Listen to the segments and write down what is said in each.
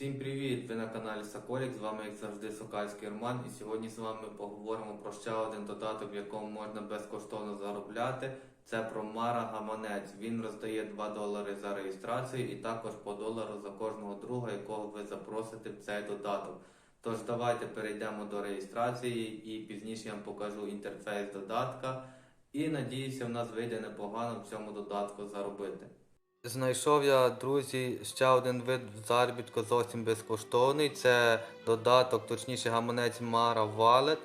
Всім привіт! Ви на каналі Соколік, з вами як завжди Сокальський Роман. І сьогодні з вами поговоримо про ще один додаток, в якому можна безкоштовно заробляти. Це про Мара Гаманець. Він роздає 2 долари за реєстрацію і також по долару за кожного друга, якого ви запросите в цей додаток. Тож давайте перейдемо до реєстрації і пізніше я вам покажу інтерфейс додатка. І надіюся, в нас вийде непогано в цьому додатку заробити. Знайшов я, друзі, ще один вид заробітку зовсім безкоштовний. Це додаток, точніше гаманець Mara Wallet.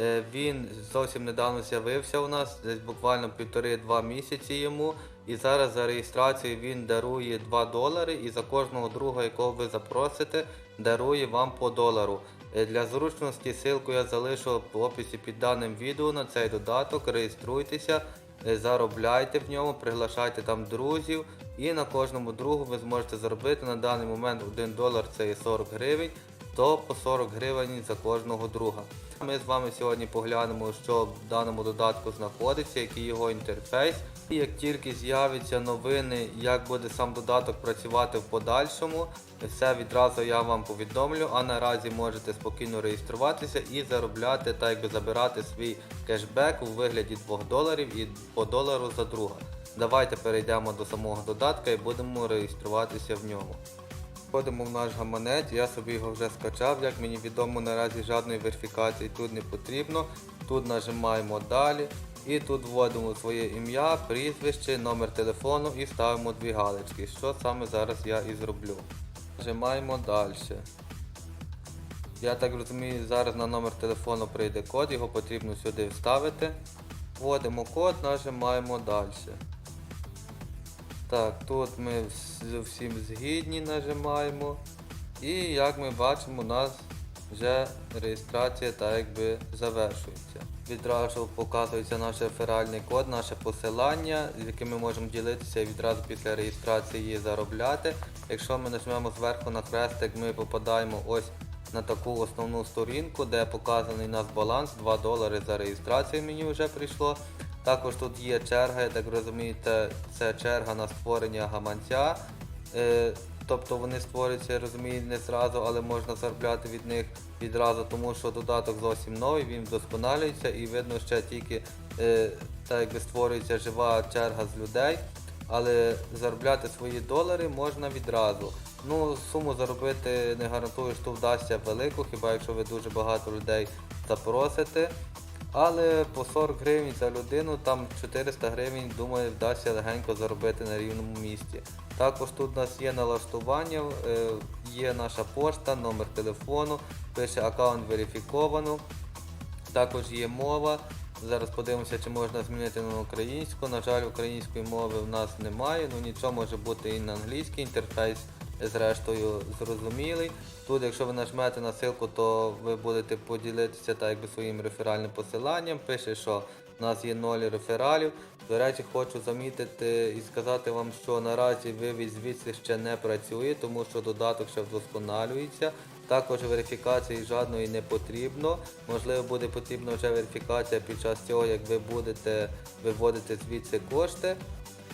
Е, Він зовсім недавно з'явився у нас, десь буквально півтори-два місяці йому. І зараз за реєстрацію він дарує 2 долари і за кожного друга, якого ви запросите, дарує вам по долару. Е, Для зручності ссылку я залишу в описі під даним відео на цей додаток. Реєструйтеся, е, заробляйте в ньому, приглашайте там друзів. І на кожному другу ви зможете заробити на даний момент 1 долар це є 40 гривень, то по 40 гривень за кожного друга. Ми з вами сьогодні поглянемо, що в даному додатку знаходиться, який його інтерфейс. І як тільки з'являться новини, як буде сам додаток працювати в подальшому, все відразу я вам повідомлю. А наразі можете спокійно реєструватися і заробляти, так якби забирати свій кешбек у вигляді 2 доларів і по долару за друга. Давайте перейдемо до самого додатка і будемо реєструватися в ньому. Входимо в наш гаманець, я собі його вже скачав, як мені відомо, наразі жодної верифікації тут не потрібно. Тут нажимаємо далі і тут вводимо своє ім'я, прізвище, номер телефону і ставимо дві галочки, що саме зараз я і зроблю. Нажимаємо далі. Я так розумію, зараз на номер телефону прийде код, його потрібно сюди вставити. Вводимо код, нажимаємо далі. Так, тут ми всім згідні нажимаємо. І як ми бачимо, у нас вже реєстрація так якби завершується. Відразу показується наш реферальний код, наше посилання, з яким ми можемо ділитися і відразу після реєстрації заробляти. Якщо ми нажмемо зверху на хрестик, ми попадаємо ось на таку основну сторінку, де показаний у нас баланс 2 долари за реєстрацію мені вже прийшло. Також тут є черга, я так розумієте, це черга на створення гаманця. Е, тобто вони створюються, я розумію, не зразу, але можна заробляти від них відразу, тому що додаток зовсім новий, він вдосконалюється і видно ще тільки е, так якби створюється жива черга з людей. Але заробляти свої долари можна відразу. Ну, суму заробити не гарантую, що вдасться велику, хіба якщо ви дуже багато людей запросите. Але по 40 гривень за людину, там 400 гривень, думаю, вдасться легенько заробити на рівному місці. Також тут у нас є налаштування, е, є наша пошта, номер телефону, пише аккаунт верифіковано. Також є мова. Зараз подивимося, чи можна змінити на українську. На жаль, української мови в нас немає, ну нічого може бути і на англійський інтерфейс, зрештою зрозумілий. Тут, якщо ви нажмете на ссылку, то ви будете поділитися так якби своїм реферальним посиланням. Пише, що в нас є 0 рефералів. До речі, хочу замітити і сказати вам, що наразі вивіз звідси ще не працює, тому що додаток ще вдосконалюється. Також верифікації жодної не потрібно. Можливо, буде потрібна вже верифікація під час цього, як ви будете виводити звідси кошти.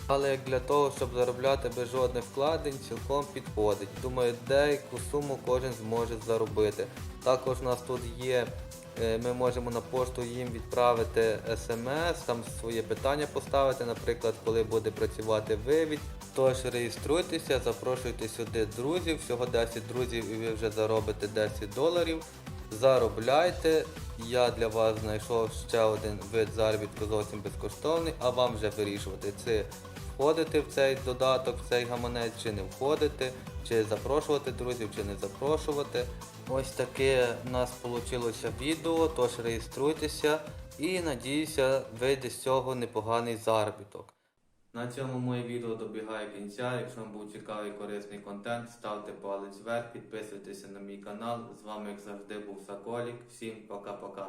Але як для того, щоб заробляти без жодних вкладень, цілком підходить. Думаю, деяку суму кожен зможе заробити. Також у нас тут є, е, ми можемо на пошту їм відправити смс, там своє питання поставити, наприклад, коли буде працювати вивід. Тож реєструйтеся, запрошуйте сюди друзів, всього 10 друзів і ви вже заробите 10 доларів. Заробляйте. Я для вас знайшов ще один вид заробітку зовсім безкоштовний, а вам вже вирішувати, чи входити в цей додаток, в цей гаманець, чи не входити, чи запрошувати друзів, чи не запрошувати. Ось таке в нас вийшло відео, тож реєструйтеся і надіюся, вийде з цього непоганий заробіток. На цьому моє відео добігає кінця. Якщо вам був цікавий і корисний контент, ставте палець вверх, підписуйтеся на мій канал. З вами, як завжди, був Соколік. Всім пока-пока.